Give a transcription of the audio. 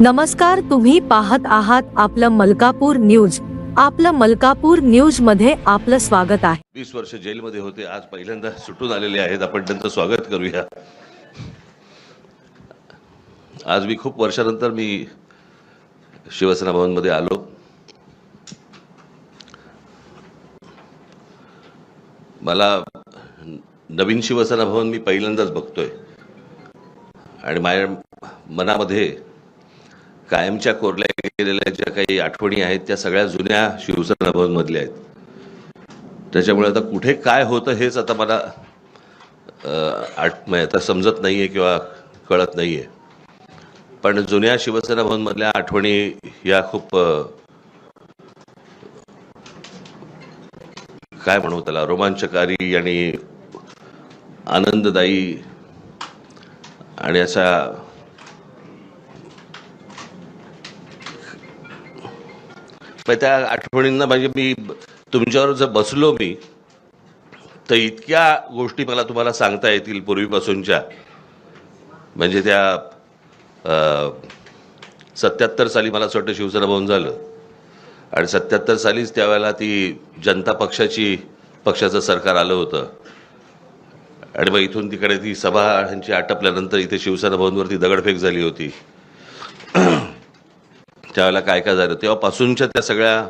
नमस्कार तुम्ही पाहत आहात आपलं मलकापूर न्यूज. आपलं मलकापूर न्यूजमध्ये आपलं स्वागत आहे. वीस वर्ष जेलमध्ये होते आज पहिल्यांदा सुटून आलेले आहेत. आपण त्यांचं स्वागत करूया. आज मी खूप वर्षानंतर मी शिवसेना भवनमध्ये आलो. मला नवीन शिवसेना भवन मी पहिल्यांदाच बघतोय. आणि माझ्या मनामध्ये कायमच्या कोरल्या गेलेल्या ज्या काही आठवणी आहेत त्या सगळ्या जुन्या शिवसेना भवनमधल्या आहेत. त्याच्यामुळे आता कुठे काय होतं हेच आता मला आठ म्हणजे आता समजत नाहीये किंवा कळत नाहीये. पण जुन्या शिवसेना भवनमधल्या आठवणी या खूप काय म्हणू त्याला रोमांचकारी आणि आनंददायी आणि असा त्या आठवणींना म्हणजे मी तुमच्यावर जर बसलो मी तर इतक्या गोष्टी मला तुम्हाला सांगता येतील पूर्वीपासूनच्या. म्हणजे त्या सत्याहत्तर साली मला असं वाटतं शिवसेना भवन झालं. आणि सत्याहत्तर सालीच त्यावेळेला ती जनता पक्षाची पक्षाचं सरकार आलं होतं. आणि मग इथून तिकडे ती सभा ह्यांची आटपल्यानंतर इथे शिवसेना भवनवरती दगडफेक झाली होती. त्यावेळेला काय काय झालं तेव्हापासूनच्या त्या सगळ्या